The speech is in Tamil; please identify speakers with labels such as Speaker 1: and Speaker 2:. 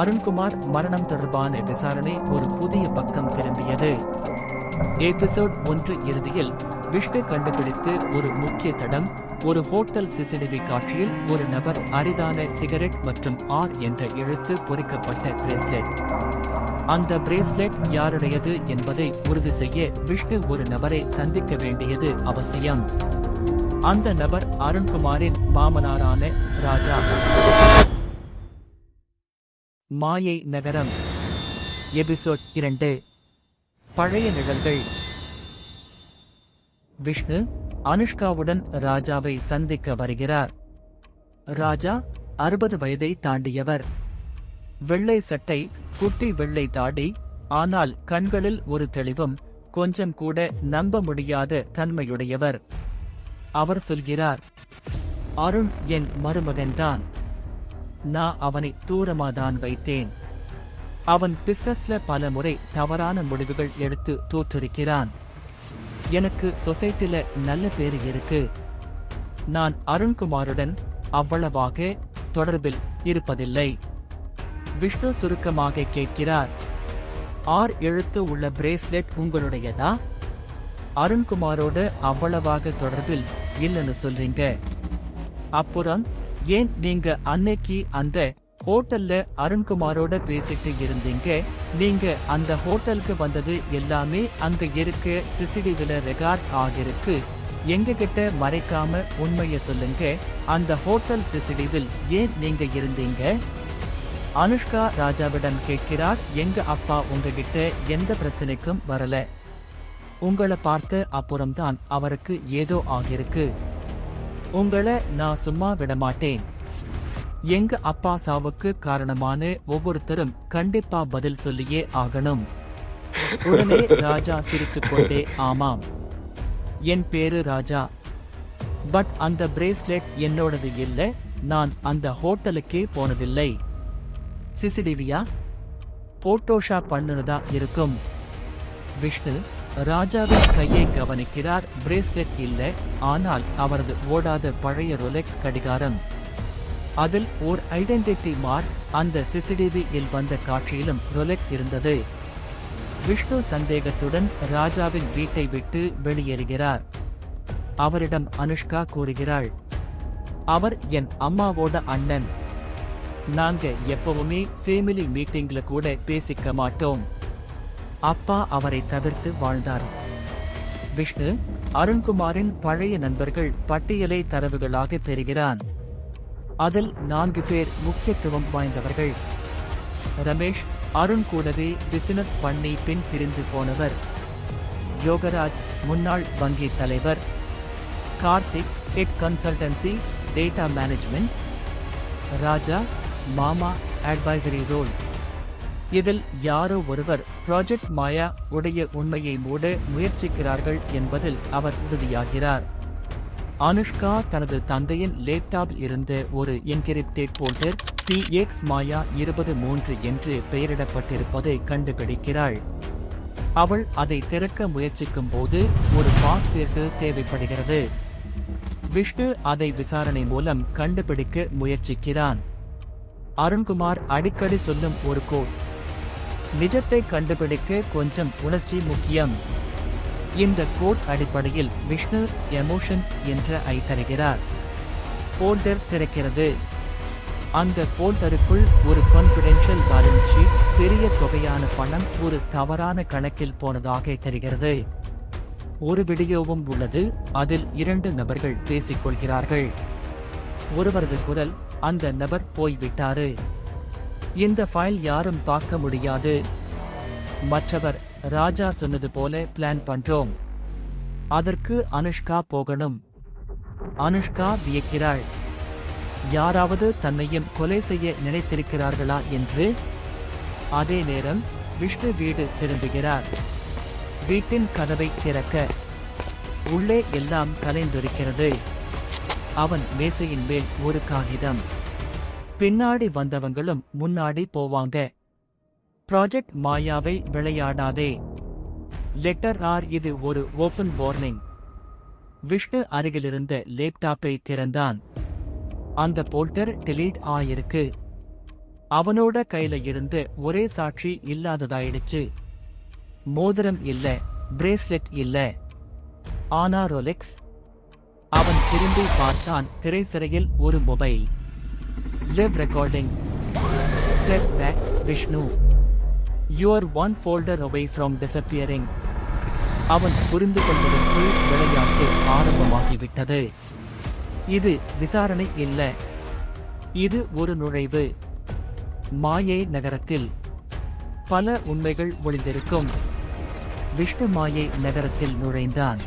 Speaker 1: அருண்குமார் மரணம் தொடர்பான விசாரணை ஒரு புதிய பக்கம் திரும்பியது. எபிசோட் ஒன்று இறுதியில் விஷ்ணு கண்டுபிடித்து ஒரு முக்கிய தடம் ஒரு ஹோட்டல் சிசிடிவி காட்சியில் ஒரு நபர் அரிதான சிகரெட் மற்றும் ஆர் என்ற எழுத்து பொறிக்கப்பட்ட பிரேஸ்லெட். அந்த பிரேஸ்லெட் யாருடையது என்பதை உறுதி செய்ய விஷ்ணு ஒரு நபரை சந்திக்க வேண்டியது அவசியம். அந்த நபர் அருண்குமாரின் மாமனாரான ராஜா. மாயை நகரம். எபிசோட் இரண்டு. பழைய நிழல்கள். விஷ்ணு அனுஷ்காவுடன் ராஜாவை சந்திக்க வருகிறார். ராஜா அறுபது வயதை தாண்டியவர். வெள்ளை சட்டை குட்டி வெள்ளை தாடி ஆனால் கண்களில் ஒரு தெளிவும் கொஞ்சம் கூட நம்ப முடியாத தன்மையுடையவர். அவர் சொல்கிறார் அருண் என் மருமகன்தான். நான் அவனை தூரமாதான் வைத்தேன். அவன் பிசினஸ்ல பல முறை தவறான முடிவுகள் எடுத்து தோற்றிருக்கிறான் எனக்கு சொசைட்டில நல்ல பேரு இருக்கு. நான் அருண்குமாருடன் அவ்வளவாக தொடர்பில் இருப்பதில்லை. விஷ்ணு சுருக்கமாக கேட்கிறார். ஆர் எழுத்து உள்ள பிரேஸ்லெட் உங்களுடையதா? அருண்குமாரோட அவ்வளவாக தொடர்பில் இல்லைன்னு சொல்றீங்க. அப்புறம் ஏன் நீங்க அன்னைக்கு அந்த ஹோட்டல்ல அருண்குமாரோட பேசிட்டு இருந்தீங்க? நீங்க அந்த ஹோட்டலுக்கு வந்தது எல்லாமே அங்க இருக்க சிசிடிவில ரெக்கார்ட் ஆகிருக்கு. எங்க கிட்ட மறைக்காம உண்மைய சொல்லுங்க. அந்த ஹோட்டல் சிசிடிவில் ஏன் நீங்க இருந்தீங்க? அனுஷ்கா ராஜாவிடம் கேட்கிறார் எங்க அப்பா உங்ககிட்ட எந்த பிரச்சனைக்கும் வரல. உங்களை பார்த்த அப்புறம்தான் அவருக்கு ஏதோ ஆகிருக்கு. உங்களை நான் சும்மா விடமாட்டேன். எங்க அப்பா சாவுக்கு காரணமான ஒவ்வொருத்தரும் கண்டிப்பா பதில் சொல்லியே ஆகணும். உடனே ராஜா சிரித்துக்கொண்டே ஆமாம். என் பேரு ராஜா. பட் அந்த பிரேஸ்லெட் என்னோடது இல்லை. நான் அந்த ஹோட்டலுக்கே போனதில்லை. சிசிடிவியா? போட்டோஷா பண்ணுனதா இருக்கும். விஷ்ணு ராஜாவின் கையை கவனிக்கிறார். பிரேஸ்லெட் இல்லை ஆனால் அவரது ஓடாத பழைய ரொலெக்ஸ் கடிகாரம். அதில் ஓர் ஐடென்டிட்டி மார்க். அந்த சிசிடிவியில் வந்த காட்சியிலும் ரொலெக்ஸ் இருந்தது. விஷ்ணு சந்தேகத்துடன் ராஜாவின் வீட்டை விட்டு வெளியேறுகிறார். அவரிடம் அனுஷ்கா கூறுகிறாள் அவர் என் அம்மாவோட அண்ணன். நாங்க எப்பவுமே ஃபேமிலி மீட்டிங்ல கூட பேசிக்க மாட்டோம். அப்பா அவரை தவிர்த்து வாழ்ந்தார். விஷ்ணு அருண்குமாரின் பழைய நண்பர்கள் பட்டியலை தரவுகளாக பெறுகிறான். அதில் நான்கு பேர் முக்கியத்துவம் வாய்ந்தவர்கள். ரமேஷ் அருண் கூடவே பிசினஸ் பண்ணி பின் பிரிந்து போனவர். யோகராஜ் முன்னாள் வங்கி தலைவர். Karthik tech consultancy data management Raja மாமா அட்வைசரி ரோல் இதில் யாரோ ஒருவர் ப்ராஜெக்ட் மாயா உடைய உண்மையை மூட முயற்சிக்கிறார்கள் என்பதில் அவர் உறுதியாகிறார். அனுஷ்கா தனது தந்தையின் லேப்டாப்பில் இருந்த ஒரு encrypted folder P X Maya இருபது மூன்று என்று பெயரிடப்பட்டிருப்பதை கண்டுபிடிக்கிறாள். அவள் அதை திறக்க முயற்சிக்கும் போது ஒரு பாஸ்வேர்டு தேவைப்படுகிறது. விஷ்ணு அதை விசாரணை மூலம் கண்டுபிடிக்க முயற்சிக்கிறான். அருண்குமார் அடிக்கடி சொல்லும் ஒரு கோட் நிஜத்தை கண்டுபிடிக்க கொஞ்சம் உணர்ச்சி முக்கியம். இந்த கோட் அடிப்படையில் விஷ்ணு எமோஷன் என்ற ஐ தருகிறார். போல்டர் திறக்கிறது. அந்த போல்டருக்குள் ஒரு கான்பிடென்ஷியல் பேலன்ஸ் ஷீட் பெரிய தொகையான பணம் ஒரு தவறான கணக்கில் போனதாக தெரிகிறது. ஒரு வீடியோவும் உள்ளது அதில் இரண்டு நபர்கள் பேசிக்கொள்கிறார்கள். ஒருவரது குரல் அந்த நபர் போய்விட்டாரு. இந்த ஃபைல் யாரும் பார்க்க முடியாது. மற்றவர் ராஜா சொன்னது போல பிளான் பண்றோம். அதற்கு அனுஷ்கா போகணும். அனுஷ்கா வியக்கிறாள். யாராவது தன்னையும் கொலை செய்ய நினைத்திருக்கிறார்களா என்று? அதே நேரம் விஷ்ணு வீடு திரும்புகிறார். வீட்டின் கதவை திறக்க. உள்ளே எல்லாம் கலைந்திருக்கிறது. அவன் மேசையின் மேல் ஒரு காகிதம். பின்னாடி வந்தவங்களும் முன்னாடி போவாங்க. ப்ராஜெக்ட் மாயாவை விளையாடாதே. லெட்டர் ஆர் இது ஒரு ஓபன் வார்னிங் விஷ்ணு அருகிலிருந்த லேப்டாப்பை திறந்தான். அந்த போல்டர் டெலீட் ஆயிருக்கு. அவனோட கையில இருந்து ஒரே சாட்சி இல்லாததாயிடுச்சு. மோதிரம் இல்ல பிரேஸ்லெட் இல்ல. ஆனா ரொலெக்ஸ் அவன் திரும்பி பார்த்தான் திரைசிறையில் ஒரு mobile live recording step back Vishnu your one folder away from disappearing அவன் புரிந்து கொள்வதற்குள் விளையாட்டு ஆரம்பமாகிவிட்டது. இது விசாரணை இல்ல. இது ஒரு நுழைவு. மாயை நகரத்தில் பல உண்மைகள் ஒளிந்திருக்கும். விஷ்ணு மாயை நகரத்தில் நுழைந்தான்.